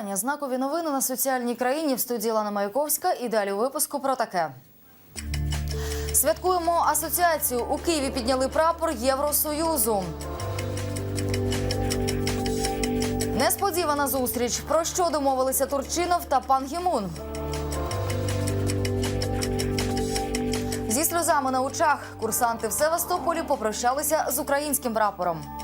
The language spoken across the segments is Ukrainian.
вітання. Знакові новини на соціальній країні в студії Лана Маяковська. І далі у випуску про таке. Святкуємо асоціацію. У Києві підняли прапор Євросоюзу. Несподівана зустріч. Про що домовилися Турчинов та пан Гімун? Зі сльозами на очах курсанти в Севастополі попрощалися з українським прапором.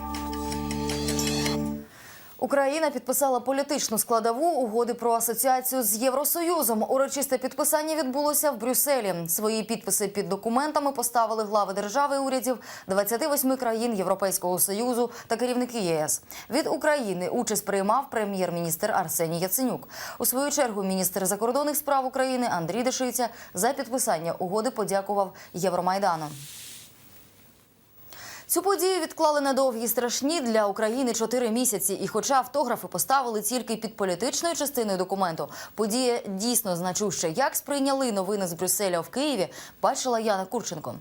Україна підписала політичну складову угоди про асоціацію з Євросоюзом. Урочисте підписання відбулося в Брюсселі. Свої підписи під документами поставили глави держави і урядів 28 країн Європейського союзу та керівники ЄС. Від України участь приймав прем'єр-міністр Арсеній Яценюк. У свою чергу міністр закордонних справ України Андрій Дешиця за підписання угоди подякував Євромайдану. Цю подію відклали на довгі страшні для України чотири місяці. І, хоча автографи поставили тільки під політичною частиною документу, подія дійсно значуща. Як сприйняли новини з Брюсселя в Києві, бачила Яна Курченко.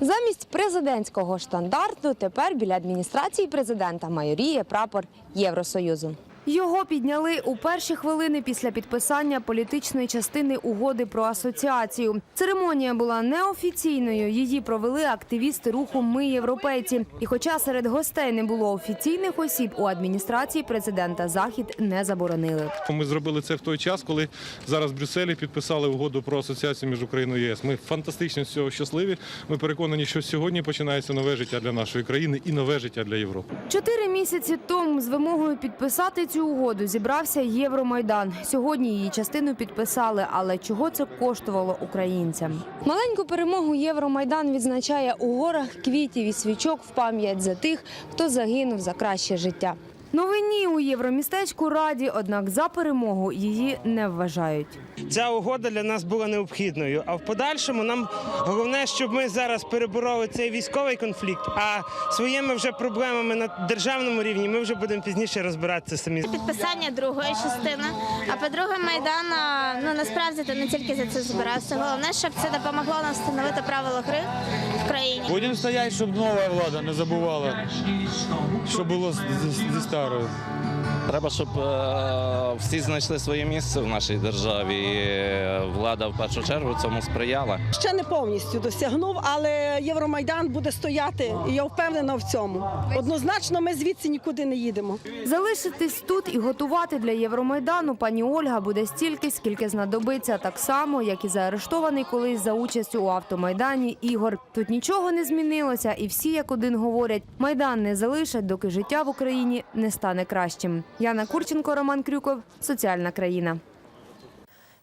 Замість президентського штандарту тепер біля адміністрації президента майоріє прапор Євросоюзу. Його підняли у перші хвилини після підписання політичної частини угоди про асоціацію. Церемонія була неофіційною. Її провели активісти руху Ми європейці. І, хоча серед гостей не було офіційних осіб, у адміністрації президента захід не заборонили. Ми зробили це в той час, коли зараз в Брюсселі підписали угоду про асоціацію між Україною і ЄС. Ми фантастично з цього щасливі. Ми переконані, що сьогодні починається нове життя для нашої країни і нове життя для Європи. Чотири місяці тому з вимогою підписати цю угоду зібрався Євромайдан. Сьогодні її частину підписали, але чого це коштувало українцям? Маленьку перемогу Євромайдан відзначає у горах квітів і свічок в пам'ять за тих, хто загинув за краще життя. Новині у Євромістечку раді, однак за перемогу її не вважають. Ця угода для нас була необхідною. А в подальшому нам головне, щоб ми зараз перебороли цей військовий конфлікт. А своїми вже проблемами на державному рівні ми вже будемо пізніше розбиратися самі. підписання другої частини. А по-друге, Майдан ну насправді то не тільки за це збирався. Головне, щоб це допомогло нам встановити правила гри в країні. Будемо стояти, щоб нова влада не забувала, що було зі старою. Треба, щоб е, всі знайшли своє місце в нашій державі. І е, влада в першу чергу цьому сприяла. ще не повністю досягнув, але Євромайдан буде стояти, і я впевнена в цьому. Однозначно, ми звідси нікуди не їдемо. Залишитись тут і готувати для Євромайдану пані Ольга буде стільки, скільки знадобиться, так само, як і заарештований колись за участь у автомайдані Ігор. Тут нічого не змінилося, і всі як один говорять: майдан не залишать, доки життя в Україні не стане кращим. Яна Курченко, Роман Крюков, соціальна країна.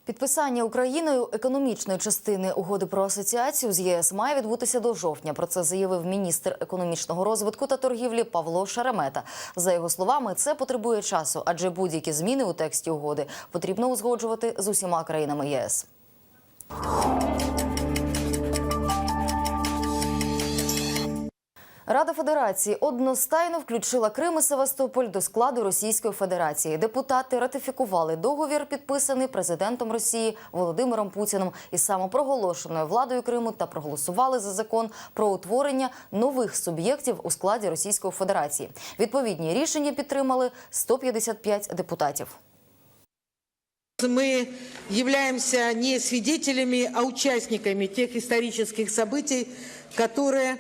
Підписання Україною економічної частини угоди про асоціацію з ЄС має відбутися до жовтня. Про це заявив міністр економічного розвитку та торгівлі Павло Шеремета. За його словами, це потребує часу, адже будь-які зміни у тексті угоди потрібно узгоджувати з усіма країнами ЄС. Рада Федерації одностайно включила Крим і Севастополь до складу Російської Федерації. Депутати ратифікували договір, підписаний президентом Росії Володимиром Путіним із самопроголошеною владою Криму та проголосували за закон про утворення нових суб'єктів у складі Російської Федерації. Відповідні рішення підтримали 155 депутатів. Мы являемся не свидетелями, а участниками тех исторических событий, которые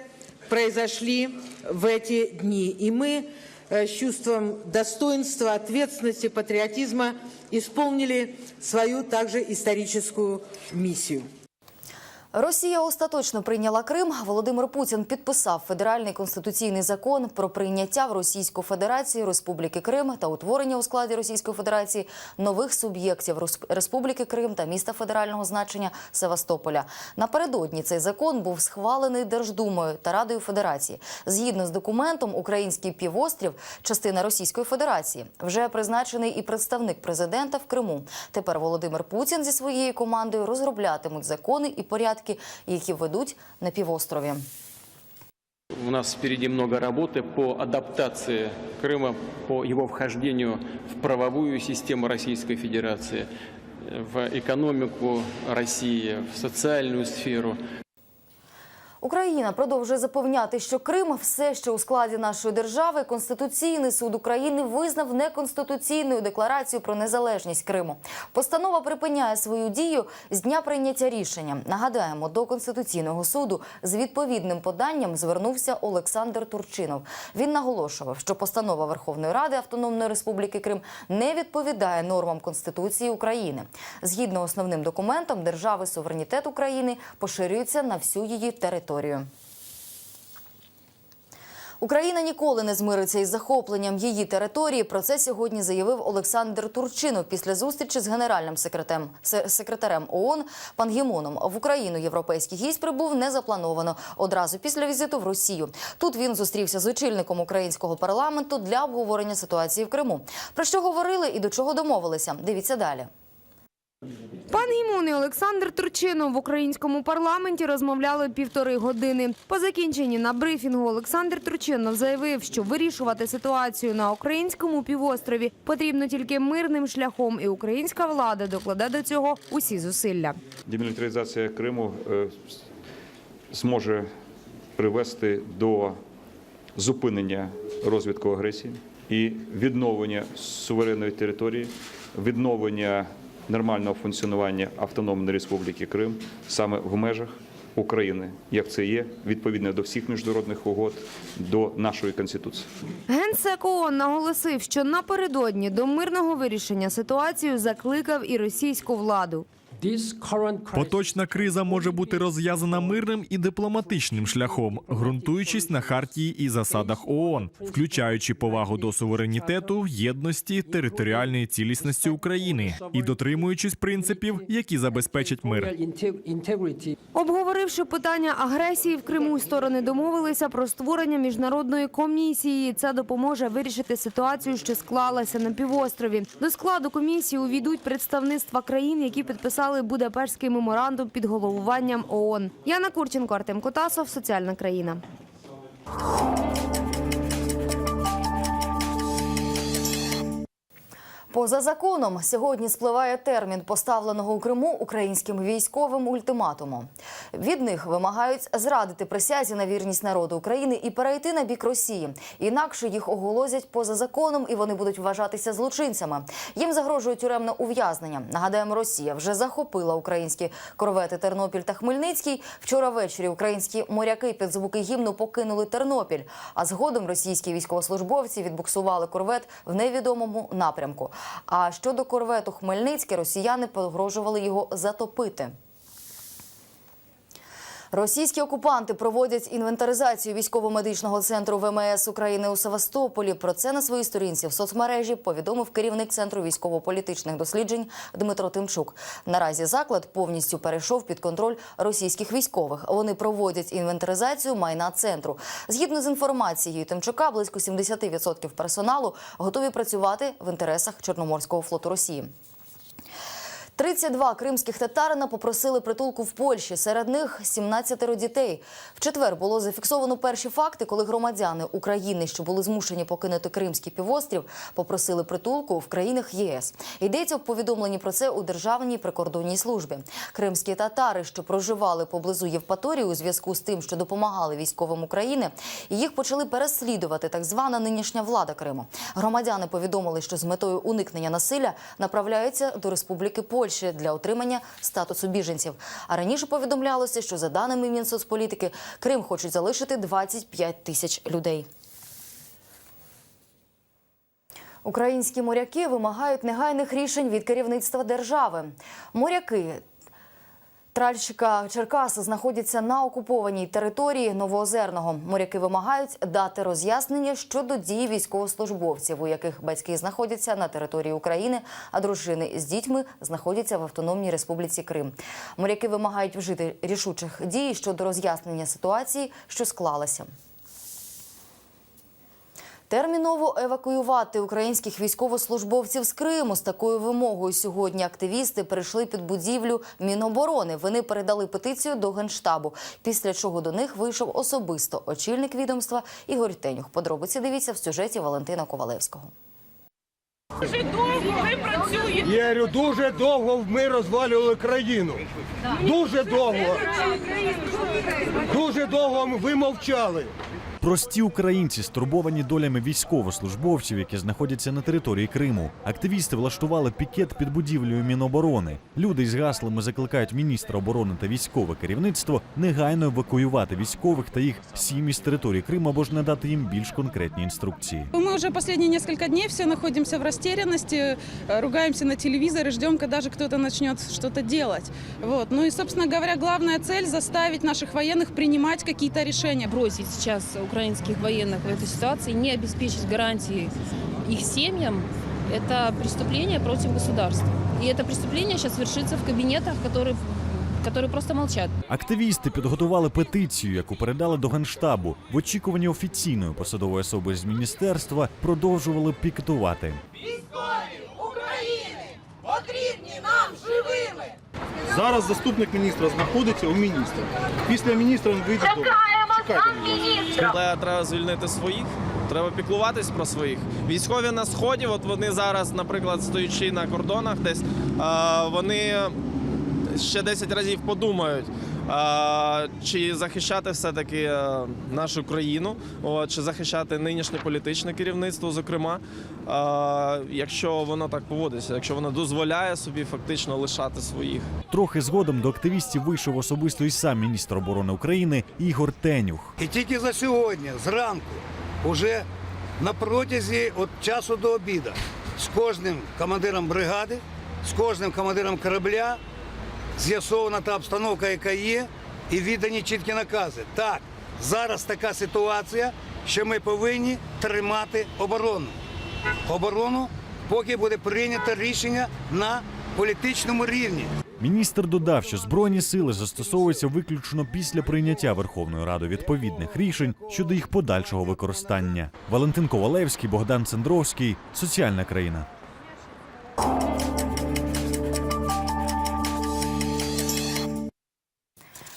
произошли в эти дни. И мы э, с чувством достоинства, ответственности, патриотизма исполнили свою также историческую миссию. Росія остаточно прийняла Крим. Володимир Путін підписав федеральний конституційний закон про прийняття в Російську Федерацію Республіки Крим та утворення у складі Російської Федерації нових суб'єктів Республіки Крим та міста федерального значення Севастополя. Напередодні цей закон був схвалений Держдумою та Радою Федерації. Згідно з документом, український півострів частина Російської Федерації. Вже призначений і представник президента в Криму. Тепер Володимир Путін зі своєю командою розроблятимуть закони і порядки, які ведуть на півострові. У нас впереди много работы по адаптации Крыма, по его вхождению в правовую систему Российской Федерации, в экономику России, в социальную сферу. Україна продовжує запевняти, що Крим все ще у складі нашої держави. Конституційний суд України визнав неконституційною декларацію про незалежність Криму. Постанова припиняє свою дію з дня прийняття рішення. Нагадаємо, до конституційного суду з відповідним поданням звернувся Олександр Турчинов. Він наголошував, що постанова Верховної Ради Автономної Республіки Крим не відповідає нормам Конституції України. Згідно основним документам держави, суверенітет України поширюється на всю її територію. Україна ніколи не змириться із захопленням її території. Про це сьогодні заявив Олександр Турчинов після зустрічі з генеральним секретарем, се- секретарем ООН Пан Гімоном. В Україну європейський гість прибув незаплановано одразу після візиту в Росію. Тут він зустрівся з очільником українського парламенту для обговорення ситуації в Криму. Про що говорили і до чого домовилися? Дивіться далі. Пан Гімон і Олександр Турчинов в українському парламенті розмовляли півтори години. По закінченні на брифінгу Олександр Турчинов заявив, що вирішувати ситуацію на українському півострові потрібно тільки мирним шляхом, і українська влада докладе до цього усі зусилля. демілітаризація Криму е, зможе привести до зупинення розвитку агресії і відновлення суверенної території, відновлення нормального функціонування Автономної Республіки Крим саме в межах України, як це є відповідно до всіх міжнародних угод, до нашої конституції. Генсек ООН наголосив, що напередодні до мирного вирішення ситуацію закликав і російську владу. Поточна криза може бути розв'язана мирним і дипломатичним шляхом, ґрунтуючись на хартії і засадах ООН, включаючи повагу до суверенітету, єдності, територіальної цілісності України і дотримуючись принципів, які забезпечать мир. Обговоривши питання агресії в Криму, сторони домовилися про створення міжнародної комісії. Це допоможе вирішити ситуацію, що склалася на півострові. До складу комісії увійдуть представництва країн, які підписали Будапештський меморандум під головуванням ООН. Яна Курченко, Артем Котасов, Соціальна країна. Поза законом сьогодні спливає термін поставленого у Криму українським військовим ультиматуму. Від них вимагають зрадити присязі на вірність народу України і перейти на бік Росії. Інакше їх оголосять поза законом, і вони будуть вважатися злочинцями. Їм загрожує тюремне ув'язнення. Нагадаємо, Росія вже захопила українські корвети Тернопіль та Хмельницький. Вчора ввечері українські моряки під звуки гімну покинули Тернопіль. А згодом російські військовослужбовці відбуксували корвет в невідомому напрямку. А щодо корвету Хмельницький, росіяни погрожували його затопити. Російські окупанти проводять інвентаризацію військово-медичного центру ВМС України у Севастополі. Про це на своїй сторінці в соцмережі повідомив керівник центру військово-політичних досліджень Дмитро Тимчук. Наразі заклад повністю перейшов під контроль російських військових. Вони проводять інвентаризацію майна центру. Згідно з інформацією Тимчука, близько 70% персоналу готові працювати в інтересах Чорноморського флоту Росії. 32 кримських татарина попросили притулку в Польщі. Серед них 17 дітей. В четвер було зафіксовано перші факти, коли громадяни України, що були змушені покинути Кримський півострів, попросили притулку в країнах ЄС. Йдеться в повідомленні про це у Державній прикордонній службі. Кримські татари, що проживали поблизу Євпаторії у зв'язку з тим, що допомагали військовим України, їх почали переслідувати так звана нинішня влада Криму. Громадяни повідомили, що з метою уникнення насилля направляються до Республіки Польщі для отримання статусу біженців. А раніше повідомлялося, що за даними Мінсоцполітики, Крим хочуть залишити 25 тисяч людей. Українські моряки вимагають негайних рішень від керівництва держави. Моряки Тральщика Черкаса знаходяться на окупованій території Новоозерного. Моряки вимагають дати роз'яснення щодо дії військовослужбовців, у яких батьки знаходяться на території України, а дружини з дітьми знаходяться в Автономній Республіці Крим. Моряки вимагають вжити рішучих дій щодо роз'яснення ситуації, що склалася. Терміново евакуювати українських військовослужбовців з Криму з такою вимогою. Сьогодні активісти прийшли під будівлю Міноборони. Вони передали петицію до генштабу. Після чого до них вийшов особисто очільник відомства Ігор Тенюх. Подробиці дивіться в сюжеті Валентина Ковалевського. Дуже довго ви працюєте. Я говорю, дуже довго ми розвалювали країну. Дуже довго. Дуже довго ви мовчали. Прості українці стурбовані долями військовослужбовців, які знаходяться на території Криму. Активісти влаштували пікет під будівлею Міноборони. Люди з гаслами закликають міністра оборони та військове керівництво негайно евакуювати військових та їх сім'ї з території Криму або ж надати їм більш конкретні інструкції. Мы уже последние несколько дней все находимся в растерянности, э, ругаемся на телевизор и ждем, когда же кто-то начнет что-то делать. Вот. Ну и, собственно говоря, главная цель заставить наших военных принимать какие-то решения. бросить сейчас украинских военных в этой ситуации, не обеспечить гарантии их семьям, это преступление против государства. И это преступление сейчас вершится в кабинетах, которые, которые просто молчат. Активісти підготували петицію, яку передали до генштабу. В очікуванні офіційної посадової особи з міністерства продовжували пікетувати. Зараз заступник міністра знаходиться у міністра. Після міністра він вийде ласка. Але треба звільнити своїх. Треба піклуватись про своїх. Військові на сході, от вони зараз, наприклад, стоячи на кордонах, десь вони ще 10 разів подумають, чи захищати все-таки е, нашу країну, от, чи захищати нинішнє політичне керівництво, зокрема, а, якщо воно так поводиться, якщо воно дозволяє собі фактично лишати своїх. Трохи згодом до активістів вийшов особисто і сам міністр оборони України Ігор Тенюх. І тільки за сьогодні, зранку, уже на протязі від часу до обіду, з кожним командиром бригади, з кожним командиром корабля з'ясована та обстановка, яка є, і віддані чіткі накази. Так, зараз така ситуація, що ми повинні тримати оборону. Оборону, поки буде прийнято рішення на політичному рівні. Міністр додав, що збройні сили застосовуються виключно після прийняття Верховною Радою відповідних рішень щодо їх подальшого використання. Валентин Ковалевський, Богдан Цендровський, соціальна країна.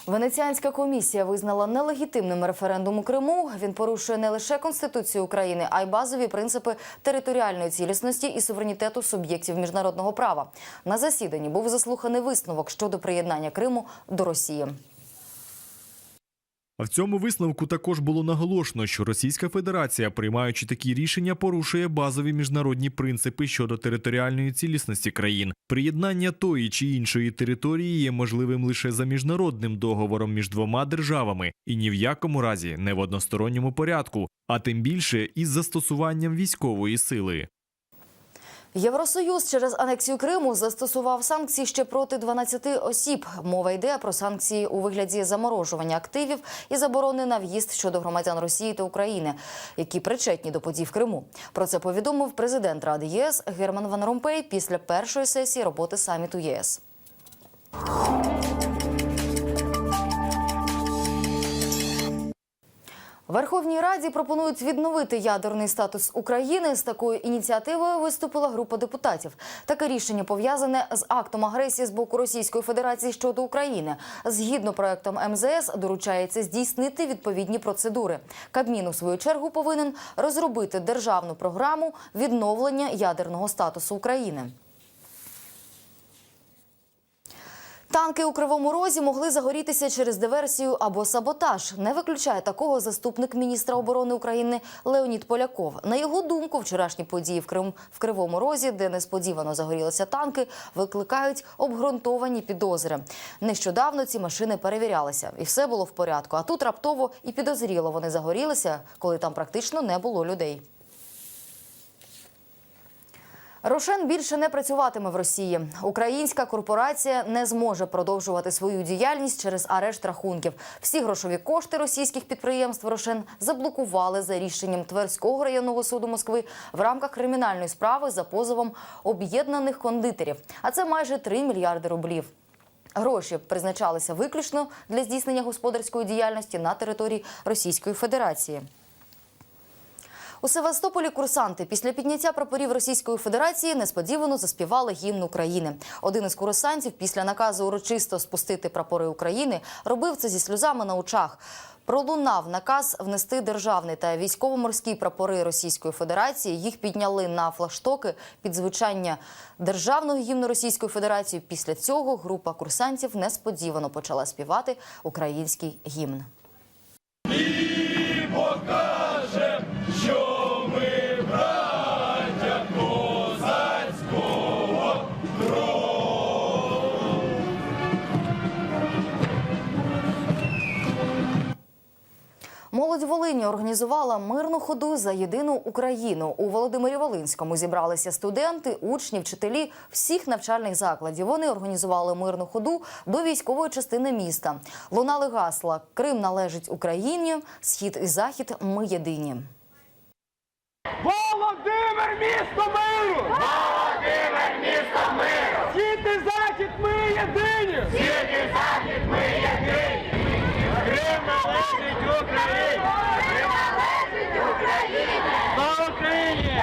Венеціанська комісія визнала нелегітимним референдум у Криму. Він порушує не лише Конституцію України, а й базові принципи територіальної цілісності і суверенітету суб'єктів міжнародного права. На засіданні був заслуханий висновок щодо приєднання Криму до Росії. В цьому висновку також було наголошено, що Російська Федерація, приймаючи такі рішення, порушує базові міжнародні принципи щодо територіальної цілісності країн. Приєднання тої чи іншої території є можливим лише за міжнародним договором між двома державами і ні в якому разі не в односторонньому порядку, а тим більше із застосуванням військової сили. Євросоюз через анексію Криму застосував санкції ще проти 12 осіб. Мова йде про санкції у вигляді заморожування активів і заборони на в'їзд щодо громадян Росії та України, які причетні до подій в Криму. Про це повідомив президент Ради ЄС Герман Ван Ромпей після першої сесії роботи саміту ЄС. Верховній Раді пропонують відновити ядерний статус України. З такою ініціативою виступила група депутатів. Таке рішення пов'язане з актом агресії з боку Російської Федерації щодо України. Згідно проектом МЗС, доручається здійснити відповідні процедури. Кабмін у свою чергу повинен розробити державну програму відновлення ядерного статусу України. Танки у Кривому Розі могли загорітися через диверсію або саботаж. Не виключає такого заступник міністра оборони України Леонід Поляков. На його думку, вчорашні події в Крим в Кривому Розі, де несподівано загорілися танки, викликають обґрунтовані підозри. Нещодавно ці машини перевірялися, і все було в порядку. А тут раптово і підозріло вони загорілися, коли там практично не було людей. Рошен більше не працюватиме в Росії. Українська корпорація не зможе продовжувати свою діяльність через арешт рахунків. Всі грошові кошти російських підприємств Рошен заблокували за рішенням Тверського районного суду Москви в рамках кримінальної справи за позовом об'єднаних кондитерів. А це майже 3 мільярди рублів. Гроші призначалися виключно для здійснення господарської діяльності на території Російської Федерації. У Севастополі курсанти після підняття прапорів Російської Федерації несподівано заспівали гімн України. Один із курсантів після наказу урочисто спустити прапори України робив це зі сльозами на очах. Пролунав наказ внести державний та військово-морські прапори Російської Федерації. Їх підняли на флагштоки під звучання державного гімну Російської Федерації. Після цього група курсантів несподівано почала співати український гімн. Молодь Волині організувала мирну ходу за єдину Україну. У Володимирі Волинському зібралися студенти, учні, вчителі всіх навчальних закладів. Вони організували мирну ходу до військової частини міста. Лунали гасла Крим належить Україні, схід і захід. Ми єдині. Володимир місто миру! Володимир місто миру! Схід і захід ми єдині! Схід і захід ми єдині! Крим належить Україні! Крим належить Україні! Слава Україні!